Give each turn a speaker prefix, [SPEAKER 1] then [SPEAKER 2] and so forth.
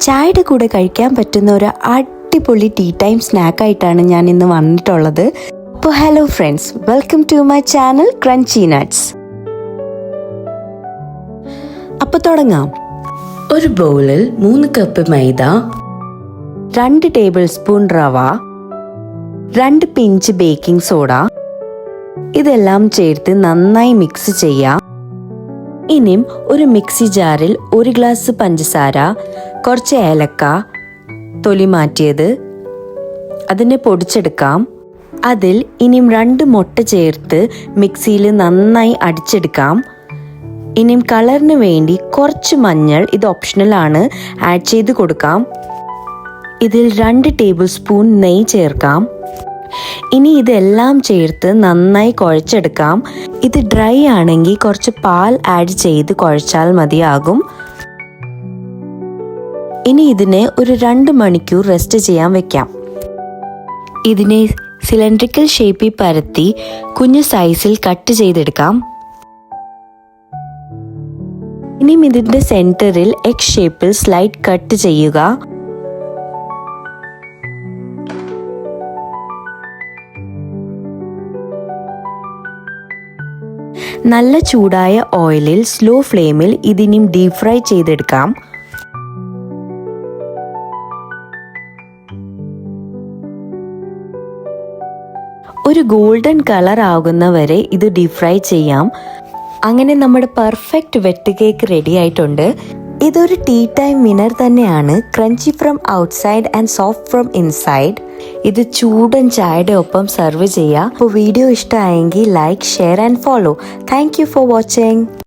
[SPEAKER 1] ചായയുടെ കൂടെ കഴിക്കാൻ പറ്റുന്ന ഒരു അടിപൊളി ടീ ടൈം സ്നാക്കായിട്ടാണ് ഞാൻ ഇന്ന് വന്നിട്ടുള്ളത്. അപ്പോൾ hello friends welcome to my channel crunchy nuts. അപ്പോൾ തുടങ്ങാം. ഒരു ബൗളിൽ മൂന്ന് കപ്പ് മൈദ രണ്ട് ടേബിൾ സ്പൂൺ റവ രണ്ട് പിഞ്ച് ബേക്കിംഗ് സോഡ ഇതെല്ലാം ചേർത്ത് നന്നായി മിക്സ് ചെയ്യാം. ഇനിയും ഒരു മിക്സി ജാറിൽ ഒരു ഗ്ലാസ് പഞ്ചസാര കുറച്ച് ഏലക്ക തൊലി മാറ്റിയത്. അതിനെ പൊടിച്ചെടുക്കാം. അതിൽ ഇനിയും രണ്ട് മുട്ട ചേർത്ത് മിക്സിയിൽ നന്നായി അടിച്ചെടുക്കാം. ഇനിയും കളറിന് വേണ്ടി കുറച്ച് മഞ്ഞൾ ഇത് ഓപ്ഷണലാണ് ആഡ് ചെയ്ത് കൊടുക്കാം. ഇതിൽ രണ്ട് ടേബിൾ സ്പൂൺ നെയ്യ് ചേർക്കാം. ഇനി ഇതെല്ലാം ചേർത്ത് നന്നായി കുഴച്ചെടുക്കാം. ഇത് ഡ്രൈ ആണെങ്കിൽ കുറച്ച് പാൽ ആഡ് ചെയ്ത് കുഴച്ചാൽ മതിയാകും. ഇനി ഇതിനെ ഒരു രണ്ട് മണിക്കൂർ റെസ്റ്റ് ചെയ്യാൻ വെക്കാം. ഇതിനെ സിലിണ്ടറിക്കൽ ഷേപ്പിൽ പരത്തി കുഞ്ഞു സൈസിൽ കട്ട് ചെയ്തെടുക്കാം. ഇനിയും ഇതിന്റെ സെന്ററിൽ എഗ് ഷേപ്പിൽ സ്ലൈഡ് കട്ട് ചെയ്യുക. നല്ല ചൂടായ ഓയിലിൽ സ്ലോ ഫ്ലെയിമിൽ ഇതിനും ഡീപ് ഫ്രൈ ചെയ്തെടുക്കാം. ഒരു ഗോൾഡൻ കളർ ആകുന്നവരെ ഇത് ഡീപ് ഫ്രൈ ചെയ്യാം. അങ്ങനെ നമ്മുടെ പെർഫെക്റ്റ് വെട്ട് കേക്ക് റെഡി ആയിട്ടുണ്ട്. ഇതൊരു ടീ ടൈം വിനർ തന്നെയാണ്. Crunchy from outside and soft from inside. ഇത് ചൂടൻ ചായയുടെ ഒപ്പം സെർവ് ചെയ്യുക അപ്പോൾ വീഡിയോ ഇഷ്ടമായെങ്കിൽ like share and follow. Thank for watching.